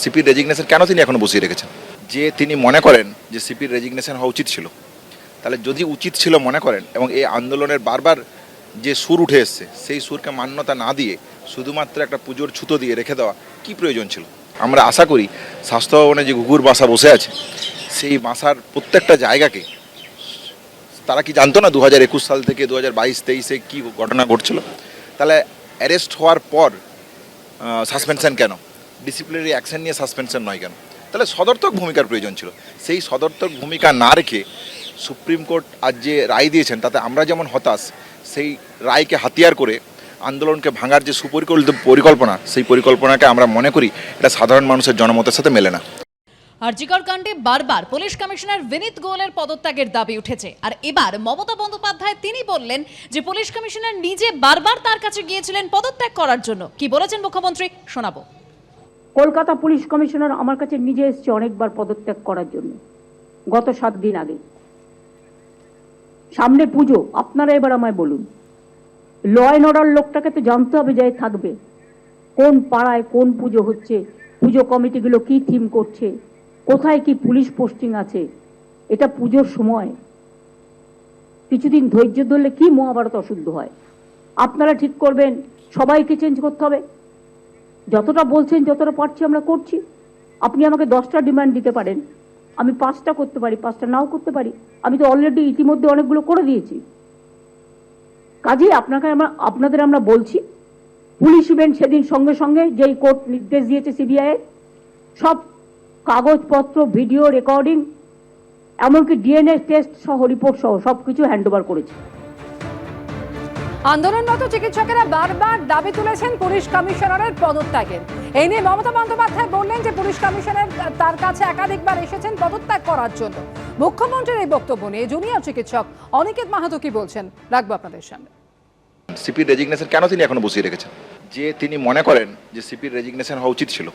সিপির resignation কেন তিনি এখনও বসিয়ে রেখেছেন? যে তিনি মনে করেন যে সিপির রেজিগনেশন হওয়া উচিত ছিল। তাহলে যদি উচিত ছিল মনে করেন এবং এই আন্দোলনের বারবার যে সুর উঠে এসছে, সেই সুরকে মান্যতা না দিয়ে শুধুমাত্র একটা পুজোর ছুতো দিয়ে রেখে দেওয়া কি প্রয়োজন ছিল? আমরা আশা করি স্বাস্থ্য ভবনে যে ঘুঘুর বাসা বসে আছে, সেই বাসার প্রত্যেকটা জায়গাকে তারা কি জানতো না দু হাজার একুশ সাল থেকে দু হাজার বাইশ তেইশে কী ঘটনা ঘটছিল? তাহলে অ্যারেস্ট হওয়ার পর সাসপেনশন কেন? ডিসিপ্লিনারি অ্যাকশন নিয়ে সাসপেনশন নয় কেন? তাহলে সদর্থক ভূমিকার প্রয়োজন ছিল। সেই সদর্থক ভূমিকা না রেখে সুপ্রিম কোর্ট আজ যে রায় দিয়েছেন, তাতে আমরা যেমন হতাশ, সেই রায়কে হাতিয়ার করে আন্দোলনকে ভাঙার যে সুপরিকল্পিত পরিকল্পনা, সেই পরিকল্পনাকে আমরা মনে করি, এটা সাধারণ মানুষের জনমতের সাথে মেলে না। আরজিকর কাণ্ডে বারবার পুলিশ কমিশনার বিনীত গোয়েলের পদত্যাগের দাবি উঠেছে। আর এবার মমতা বন্দ্যোপাধ্যায় তিনি বললেন যে, পুলিশ কমিশনার নিজে বারবার তার কাছে গিয়েছিলেন পদত্যাগ করার জন্য। কি বলেছেন মুখ্যমন্ত্রী? শোনাবো। কলকাতা পুলিশ কমিশনার আমার কাছে নিজে এসেছে অনেকবার পদত্যাগ করার জন্য, গত সাত দিন আগে। সামনে পুজো, আপনারা এবার আমায় বলুন। ল অ্যান্ড অর্ডার লোকটাকে তো জানতে হবে যে থাকবে। কোন পাড়ায় কোন পুজো হচ্ছে, পুজো কমিটিগুলো কি থিম করছে, কোথায় কি পুলিশ পোস্টিং আছে, এটা পুজোর সময়। কিছুদিন ধৈর্য ধরলে কি মহাভারত অশুদ্ধ হয়? আপনারা ঠিক করবেন, সবাইকে চেঞ্জ করতে হবে। যতটা বলছেন, যতটা পারছি আমরা করছি। আপনি আমাকে দশটা ডিমান্ড দিতে পারেন। আমি পাঁচটা করতে পারি, পাঁচটা নাও করতে পারি। আমি তো অলরেডি ইতিমধ্যে অনেকগুলো করে দিয়েছি। কাজেই আপনাকে আমরা, আপনাদের আমরা বলছি, পুলিশ ইভেন্ট সেদিন সঙ্গে সঙ্গে যেই কোর্ট নির্দেশ দিয়েছে সিবিআই সব কাগজপত্র ভিডিও রেকর্ডিং এমনকি ডিএনএ টেস্ট সহ রিপোর্ট সহ সব কিছু হ্যান্ড করেছে। আন্দোলনরত চিকিৎসকেরা বারবার দাবি তুলেছেন পুলিশ কমিশনারের পদত্যাগের। এই নিয়ে মমতা বন্দ্যোপাধ্যায় বললেন যে পুলিশ কমিশনার তার কাছে একাধিকবার এসেছেন পদত্যাগ করার জন্য। মুখ্যমন্ত্রীর এই বক্তব্য নিয়ে জুনিয়র চিকিৎসক অনিকেত মাহাতো কি বলছেন, রাখব আপনাদের সামনে। সিপির রেজিগনেশন কেন তিনি এখনও বসিয়ে রেখেছেন? যে তিনি মনে করেন যে সিপির রেজিগনেশন হওয়া উচিত ছিল।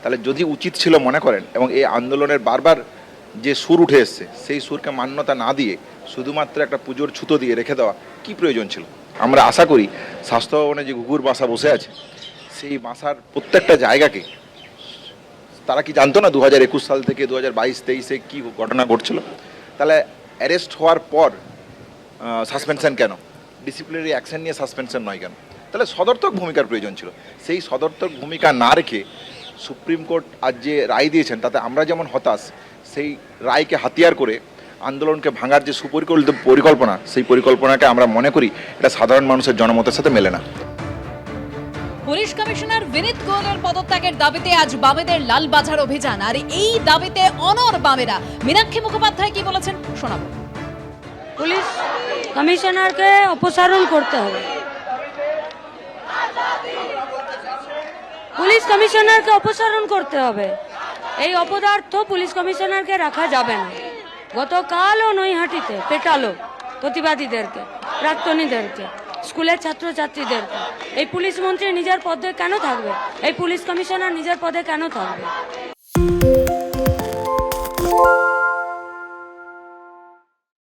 তাহলে যদি উচিত ছিল মনে করেন এবং এই আন্দোলনের বারবার যে সুর উঠে এসছে, সেই সুরকে মান্যতা না দিয়ে শুধুমাত্র একটা পুজোর ছুতো দিয়ে রেখে দেওয়া কি প্রয়োজন ছিল? আমরা আশা করি স্বাস্থ্য ভবনে যে ঘুঘুর বাসা বসে আছে, সেই বাসার প্রত্যেকটা জায়গাকে, তারা কি জানতো না দু হাজার একুশ সাল থেকে দু হাজার বাইশ তেইশে কী ঘটনা ঘটছিল? তাহলে অ্যারেস্ট হওয়ার পর সাসপেনশন কেন? ডিসিপ্লিনারি অ্যাকশন নিয়ে সাসপেনশন নয় কেন? তাহলে সদর্থক ভূমিকার প্রয়োজন ছিল। সেই সদর্থক ভূমিকা না রেখে সুপ্রিম কোর্ট আজ যে রায় দিয়েছেন, তাতে আমরা যেমন হতাশ, সেই রায়কে হাতিয়ার করে আন্দোলনকে ভাঙার যে সুপরিকল্পিত পরিকল্পনা সেই পরিকল্পনাকে আমরা মনে করি এটা সাধারণ মানুষের জনমতের সাথে মেলে না। পুলিশ কমিশনার বিনীত গোয়েলের পদত্যাগের দাবিতে আজ বামেদের লালবাজার অভিযান আর এই দাবিতে অনর বামেরা। মীনাক্ষী মুখোপাধ্যায় কি বলেছেন শোনাবো। পুলিশ কমিশনারকে অপসারণ করতে হবে। পুলিশ কমিশনারকে অপসারণ করতে হবে। এই অপদার্থ পুলিশ কমিশনারকে রাখা যাবে না। গতকালও নৈহাটিতে পেটালো প্রতিবাদীদেরকে, প্রাক্তনীদেরকে, স্কুলের ছাত্রছাত্রীদেরকে। এই পুলিশ মন্ত্রী নিজের পদে কেন থাকবে? এই পুলিশ কমিশনার নিজের পদে কেন থাকবে?